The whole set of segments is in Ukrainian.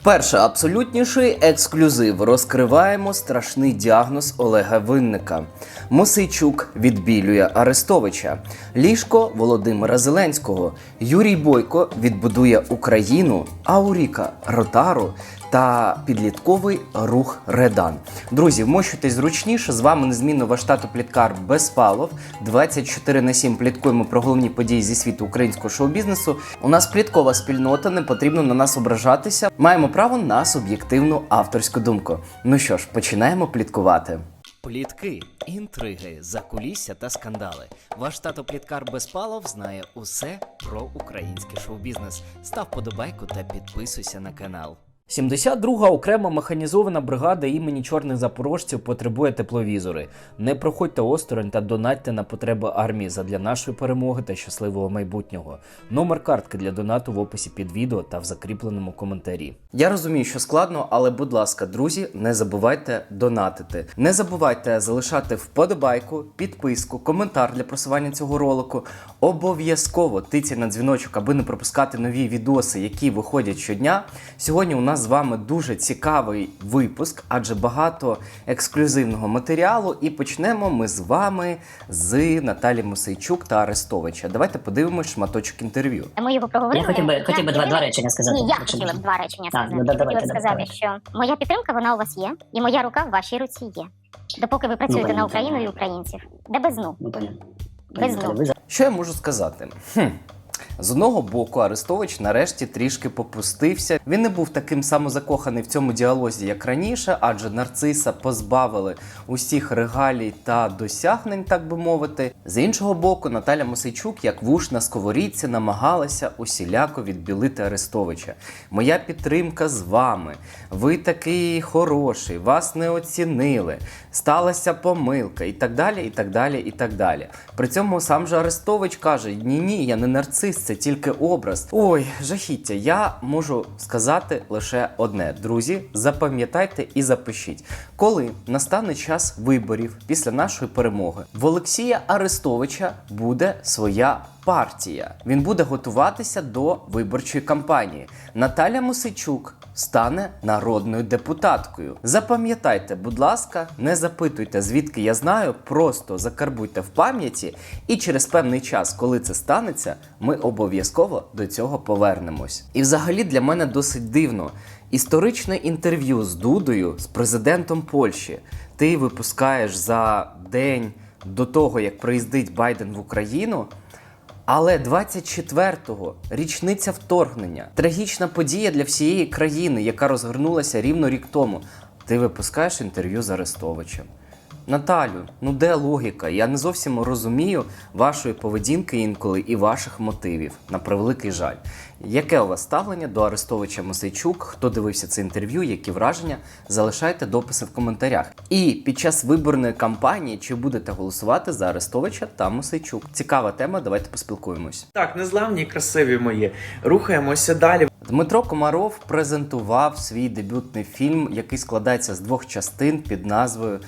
Вперше абсолютніший ексклюзив. Розкриваємо страшний діагноз Олега Винника. Мосийчук відбілює Арестовича, ліжко Володимира Зеленського, Юрій Бойко відбудує Україну, Ауріка Ротару та підлітковий рух Редан. Друзі, вмощуйтесь зручніше. З вами незмінно ваш тато Пліткар Безпалов. 24 на 7 пліткуємо про головні події зі світу українського шоу-бізнесу. У нас пліткова спільнота, не потрібно на нас ображатися. Маємо право на суб'єктивну авторську думку. Ну що ж, починаємо пліткувати. Плітки, інтриги, закулісся та скандали. Ваш тато Пліткар Безпалов знає усе про український шоу-бізнес. Став подобайку та підписуйся на канал. 72-га окрема механізована бригада імені чорних запорожців потребує тепловізори. Не проходьте осторонь та донатьте на потреби армії задля нашої перемоги та щасливого майбутнього. Номер картки для донату в описі під відео та в закріпленому коментарі. Я розумію, що складно, але будь ласка, друзі, не забувайте донатити. Не забувайте залишати вподобайку, підписку, коментар для просування цього ролику. Обов'язково тиця на дзвіночок, аби не пропускати нові відоси, які виходять щодня. Сьогодні у нас з вами дуже цікавий випуск, адже багато ексклюзивного матеріалу. І почнемо ми з вами з Наталі Мосейчук та Арестовича. Давайте подивимось шматочок інтерв'ю. Ми його проговорили. Я хотів би- хотів би два- два речення сказати. Ні, я хотіла б два речення сказати. ну, да, давайте, хотіла б давайте. сказати, що моя підтримка вона у вас є, і моя рука в вашій руці є. Допоки ви працюєте на. Україну і українців. Де без ну. Ну, понятно. Без ну. Що я можу сказати? Хм. З одного боку, Арестович нарешті трішки попустився. Він не був таким самозакоханий в цьому діалозі, як раніше, адже нарциса позбавили усіх регалій та досягнень, так би мовити. З іншого боку, Наталя Мосейчук, як вуш на сковорідці, намагалася усіляко відбілити Арестовича. Моя підтримка з вами. Ви такий хороший, вас не оцінили, сталася помилка і так далі, і так далі, і так далі. При цьому сам же Арестович каже: ні, ні, я не нарцис, це тільки образ. Ой, жахіття. Я можу сказати лише одне: друзі, запам'ятайте і запишіть, коли настане час виборів після нашої перемоги, в Олексія Арестовича буде своя. Партія він буде готуватися до виборчої кампанії. Наталя Мосичук стане народною депутаткою. Запам'ятайте, будь ласка, не запитуйте, звідки я знаю, просто закарбуйте в пам'яті, і через певний час, коли це станеться, ми обов'язково до цього повернемось. І взагалі для мене досить дивно. Історичне інтерв'ю з Дудою, з президентом Польщі, ти випускаєш за день до того, як приїздить Байден в Україну. Але 24-го річниця вторгнення, трагічна подія для всієї країни, яка розгорнулася рівно рік тому. Ти випускаєш інтерв'ю з Арестовичем. Наталю, ну де логіка? Я не зовсім розумію вашої поведінки інколи і ваших мотивів, на превеликий жаль. Яке у вас ставлення до Арестовича Мосейчук? Хто дивився це інтерв'ю? Які враження? Залишайте дописи в коментарях. І під час виборної кампанії чи будете голосувати за Арестовича та Мосейчук? Цікава тема. Давайте поспілкуємось. Так, незламні красиві мої. Рухаємося далі. Дмитро Комаров презентував свій дебютний фільм, який складається з двох частин під назвою.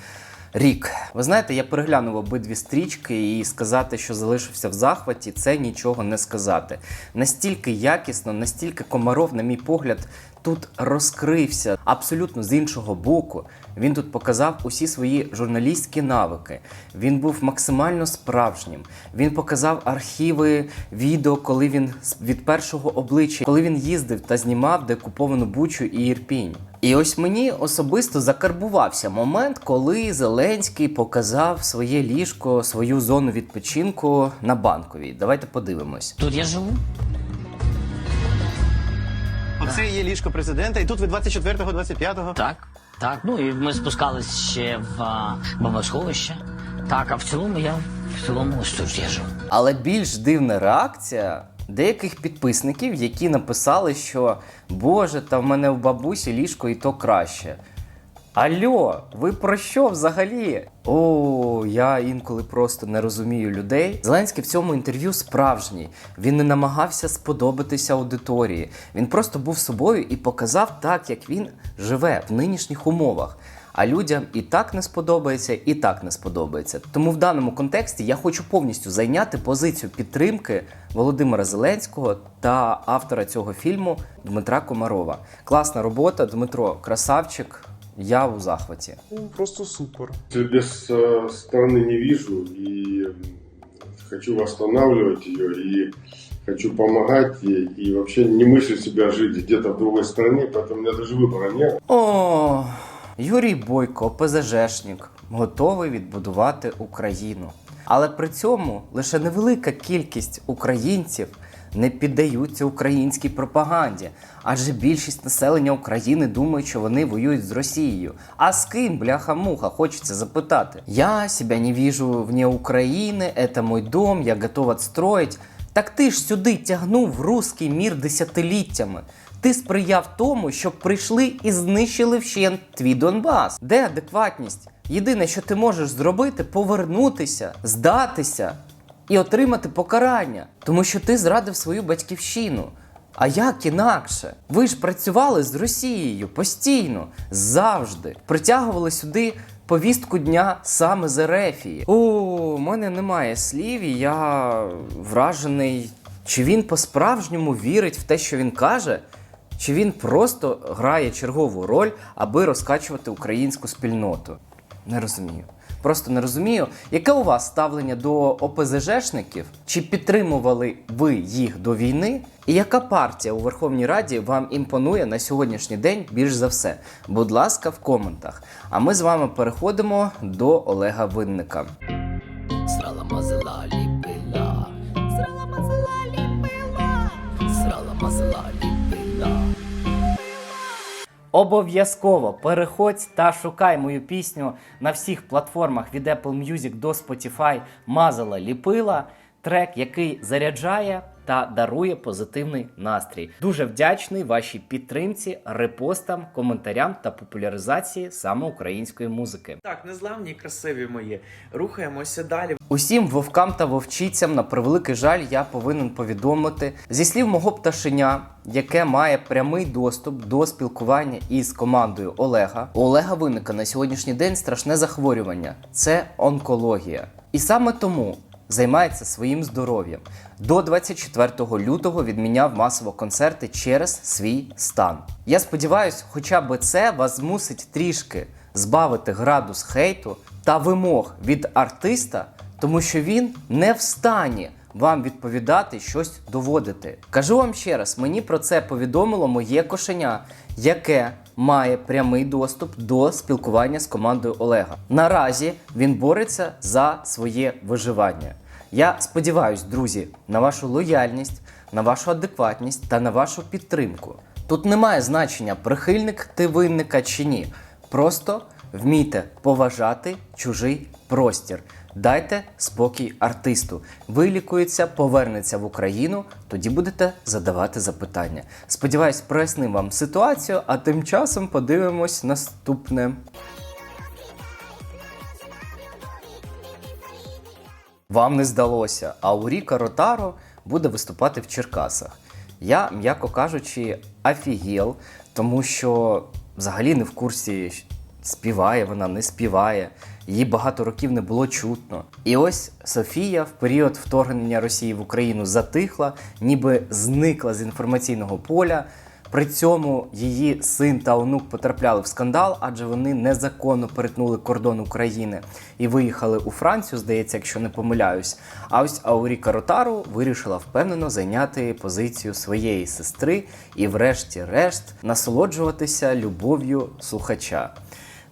Рік, ви знаєте, я переглянув обидві стрічки і сказати, що залишився в захваті, це нічого не сказати. Настільки якісно, настільки комаров, на мій погляд, тут розкрився абсолютно з іншого боку. Він тут показав усі свої журналістські навики. Він був максимально справжнім. Він показав архіви відео, коли він від першого обличчя, коли він їздив та знімав декуповану Бучу і Ірпінь. І ось мені особисто закарбувався момент, коли Зеленський показав своє ліжко, свою зону відпочинку на банковій. Давайте подивимось. Тут я живу. Оце є ліжко президента, і тут ви 24-го, 25-го. Так, так. Ну і ми спускались ще в а, бомбосховище. Так, а в цілому я в цілому ось тут я живу. Але більш дивна реакція деяких підписників, які написали, що Боже, та в мене в бабусі ліжко і то краще. Альо, ви про що взагалі? О, я інколи просто не розумію людей. Зеленський в цьому інтерв'ю справжній. Він не намагався сподобатися аудиторії. Він просто був собою і показав так, як він живе в нинішніх умовах А людям і так не сподобається, і так не сподобається. Тому в даному контексті я хочу повністю зайняти позицію підтримки Володимира Зеленського та автора цього фільму Дмитра Комарова. Класна робота, Дмитро, красавчик. Я у захваті. Ну, просто супер. без э, страны не вижу и м, хочу восстанавливать ее и хочу помогать ей и вообще не мыслю себя жить где-то в другой стране, поэтому у меня даже выбора нет. О, Юрій Бойко, ОПЗЖшник, готовий відбудувати Україну. Але при цьому лише невелика кількість українців не піддаються українській пропаганді, адже більшість населення України думають, що вони воюють з Росією. А з ким, бляха-муха, хочеться запитати. Я себе не вижу вне України, это мой дом, я готов отстроить. Так ти ж сюди тягнув русський мір десятиліттями. Ти сприяв тому, щоб прийшли і знищили вщент твій Донбас. Де адекватність? Єдине, що ти можеш зробити, повернутися, здатися і отримати покарання, тому що ти зрадив свою батьківщину. А як інакше? Ви ж працювали з Росією постійно, завжди. Притягували сюди повістку дня саме з Ерефії. У мене немає слів, і я вражений. Чи він по-справжньому вірить в те, що він каже? Чи він просто грає чергову роль, аби розкачувати українську спільноту? Не розумію. Просто не розумію, яке у вас ставлення до ОПЗЖшників? Чи підтримували ви їх до війни? І яка партія у Верховній Раді вам імпонує на сьогоднішній день більш за все? Будь ласка, в коментах. А ми з вами переходимо до Олега Винника. Срала мазала ліпила. Срала мазала ліпила. Срала мазала ліпила. Обов'язково переходь та шукай мою пісню на всіх платформах від Apple Music до Spotify Мазала ліпила. Трек, який заряджає та дарує позитивний настрій. Дуже вдячний вашій підтримці, репостам, коментарям та популяризації саме української музики. Так, незламні красиві мої. Рухаємося далі. Усім вовкам та вовчицям, на превеликий жаль, я повинен повідомити зі слів мого пташеня, яке має прямий доступ до спілкування із командою Олега. У Олега виникає на сьогоднішній день страшне захворювання це онкологія. І саме тому займається своїм здоров'ям. До 24 лютого відміняв масово концерти через свій стан. Я сподіваюся, хоча б це вас змусить трішки збавити градус хейту та вимог від артиста, тому що він не в стані вам відповідати щось доводити. Кажу вам ще раз, мені про це повідомило моє кошеня, яке має прямий доступ до спілкування з командою Олега. Наразі він бореться за своє виживання. Я сподіваюсь, друзі, на вашу лояльність, на вашу адекватність та на вашу підтримку. Тут немає значення, прихильник ти винника чи ні. Просто вмійте поважати чужий простір. Дайте спокій артисту. Вилікується, повернеться в Україну, тоді будете задавати запитання. Сподіваюсь, прояснив вам ситуацію, а тим часом подивимось наступне. Вам не здалося, а Уріка Ротаро буде виступати в Черкасах. Я, м'яко кажучи, офігел, тому що взагалі не в курсі, співає вона, не співає. Її багато років не було чутно. І ось Софія в період вторгнення Росії в Україну затихла, ніби зникла з інформаційного поля. При цьому її син та онук потрапляли в скандал, адже вони незаконно перетнули кордон України і виїхали у Францію, здається, якщо не помиляюсь. А ось Ауріка Ротару вирішила впевнено зайняти позицію своєї сестри і, врешті-решт, насолоджуватися любов'ю слухача.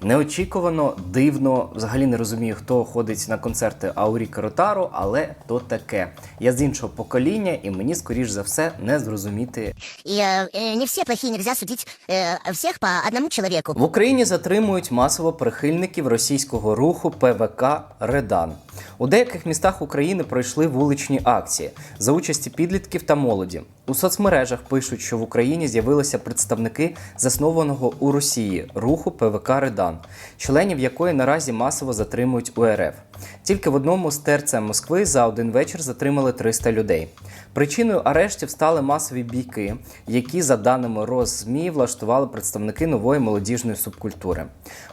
Неочікувано, дивно, взагалі не розумію, хто ходить на концерти Ауріка Ротару, але то таке. Я з іншого покоління, і мені, скоріш за все, не зрозуміти И э, э, не все плохие, нельзя судить э, всех по одному человеку. В Україні затримують масово прихильників російського руху ПВК Редан. У деяких містах України пройшли вуличні акції за участі підлітків та молоді. У соцмережах пишуть, що в Україні з'явилися представники заснованого у Росії руху ПВК Редан. Богдан, членів якої наразі масово затримують у РФ. Тільки в одному з ТРЦ Москви за один вечір затримали 300 людей. Причиною арештів стали масові бійки, які, за даними Росзмі, влаштували представники нової молодіжної субкультури.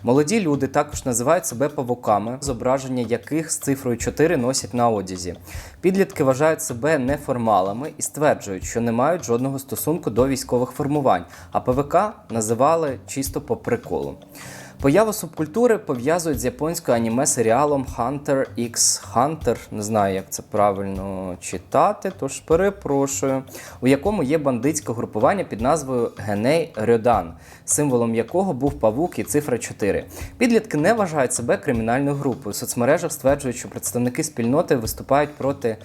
Молоді люди також називають себе павуками, зображення яких з цифрою 4 носять на одязі. Підлітки вважають себе неформалами і стверджують, що не мають жодного стосунку до військових формувань, а ПВК називали чисто по приколу. Появу субкультури пов'язують з японською аніме-серіалом Hunter x Hunter, не знаю, як це правильно читати, тож перепрошую, у якому є бандитське групування під назвою Геней Рьодан, символом якого був павук і цифра 4. Підлітки не вважають себе кримінальною групою. У соцмережах стверджують, що представники спільноти виступають проти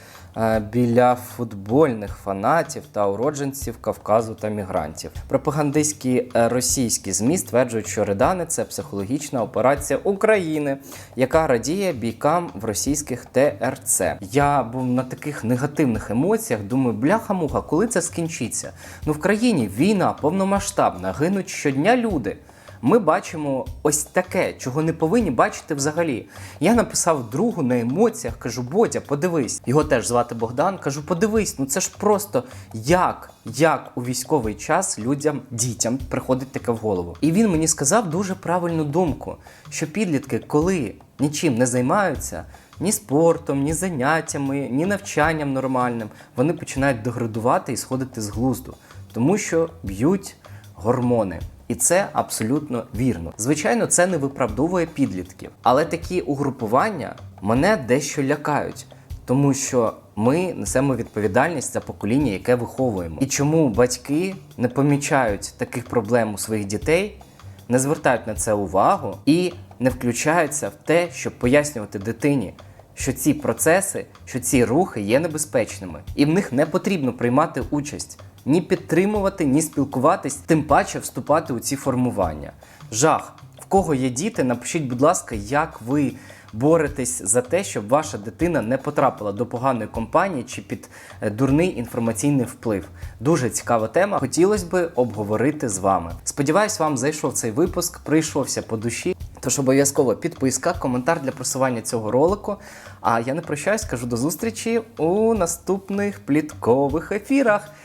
біля футбольних фанатів та уродженців Кавказу та мігрантів. Пропагандистські е, російські ЗМІ стверджують, що Редани це психологічна операція України, яка радіє бійкам в російських ТРЦ. Я був на таких негативних емоціях. Думаю, бляха-муха, коли це скінчиться? Ну в країні війна повномасштабна, гинуть щодня люди. Ми бачимо ось таке, чого не повинні бачити взагалі. Я написав другу на емоціях, кажу: Бодя, подивись. Його теж звати Богдан. Кажу, подивись, ну це ж просто як, як у військовий час людям, дітям приходить таке в голову. І він мені сказав дуже правильну думку, що підлітки, коли нічим не займаються. Ні спортом, ні заняттями, ні навчанням нормальним, вони починають деградувати і сходити з глузду, тому що б'ють гормони. І це абсолютно вірно. Звичайно, це не виправдовує підлітків, але такі угрупування мене дещо лякають, тому що ми несемо відповідальність за покоління, яке виховуємо. І чому батьки не помічають таких проблем у своїх дітей, не звертають на це увагу і не включаються в те, щоб пояснювати дитині, що ці процеси, що ці рухи є небезпечними, і в них не потрібно приймати участь, ні підтримувати, ні спілкуватись, тим паче вступати у ці формування. Жах. В кого є діти, напишіть, будь ласка, як ви боретесь за те, щоб ваша дитина не потрапила до поганої компанії чи під е, дурний інформаційний вплив. Дуже цікава тема. Хотілося би обговорити з вами. Сподіваюсь, вам зайшов цей випуск, прийшовся по душі. Тож обов'язково підписка, коментар для просування цього ролику. А я не прощаюсь, кажу до зустрічі у наступних пліткових ефірах.